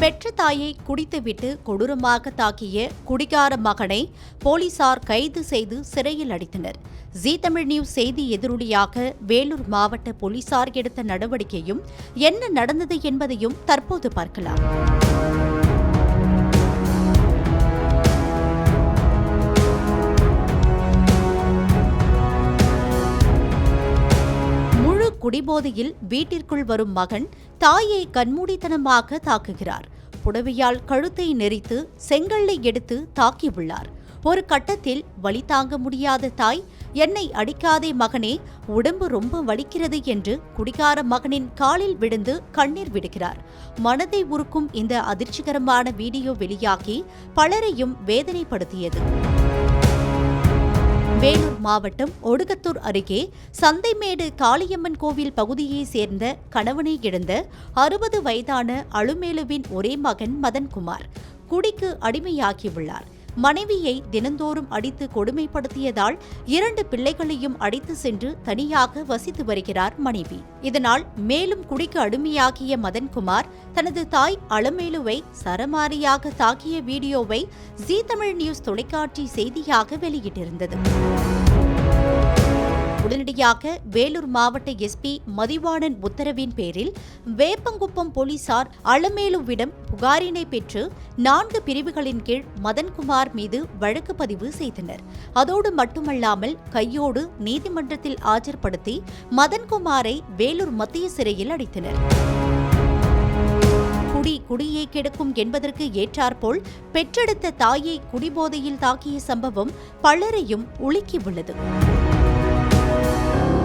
பெற்ற தாயை குடித்துவிட்டு கொடூரமாக தாக்கிய குடிகார மகனை போலீசார் கைது செய்து சிறையில் அடைத்தனர். ஜி தமிழ் நியூஸ் செய்தி எதிரொலியாக வேலூர் மாவட்ட போலீசார் எடுத்த நடவடிக்கையும் என்ன நடந்தது என்பதையும் தற்போது பார்க்கலாம். குடிபோதையில் வீட்டிற்குள் வரும் மகன் தாயை கண்மூடித்தனமாக தாக்குகிறார். புடவையால் கழுத்தை நெரித்து செங்கல்லை எடுத்து தாக்கியுள்ளார். ஒரு கட்டத்தில் வலி தாங்க முடியாத தாய் என்னை அடிக்காதே மகனே உடம்பு ரொம்ப வலிக்கிறது என்று குடிகார மகனின் காலில் விழுந்து கண்ணீர் விடுகிறார். மனதை உருக்கும் இந்த அதிர்ச்சிகரமான வீடியோ வெளியாகி பலரையும் வேதனைப்படுத்தியது. வேலூர் மாவட்டம் ஒடுகத்தூர் அருகே சந்தைமேடு காளியம்மன் கோவில் பகுதியைச் சேர்ந்த கணவனை இழந்த அறுபது வயதான அலுமேலுவின் ஒரே மகன் மதன்குமார். குடிக்கு அடிமையாகியுள்ளார். மனைவியை தினந்தோறும் அடித்து கொடுமைப்படுத்தியதால் இரண்டு பிள்ளைகளையும் அடித்து சென்று தனியாக வசித்து வருகிறார் மனைவி. இதனால் மேலும் குடிக்கு அடிமையாகிய மதன்குமார் தனது தாய் அலமேலுவை சரமாரியாக தாக்கிய வீடியோவை ஜி தமிழ் நியூஸ் தொலைக்காட்சி செய்தியாக வெளியிட்டிருந்தது. உடனடியாக வேலூர் மாவட்ட எஸ்பி மதிவாணன் உத்தரவின் பேரில் வேப்பங்குப்பம் போலீசார் அளமேலுவிடம் புகாரினை பெற்று நான்கு பிரிவுகளின் கீழ் மதன்குமார் மீது வழக்கு பதிவு செய்தனர். அதோடு மட்டுமல்லாமல் கையோடு நீதிமன்றத்தில் ஆஜர்படுத்தி மதன்குமாரை வேலூர் மத்திய சிறையில் அடைத்தனர். குடி குடியை கெடுக்கும் என்பதற்கு ஏற்றாற்போல் பெற்றெடுத்த தாயை குடிபோதையில் தாக்கிய சம்பவம் பலரையும் உலுக்கியுள்ளது. thank you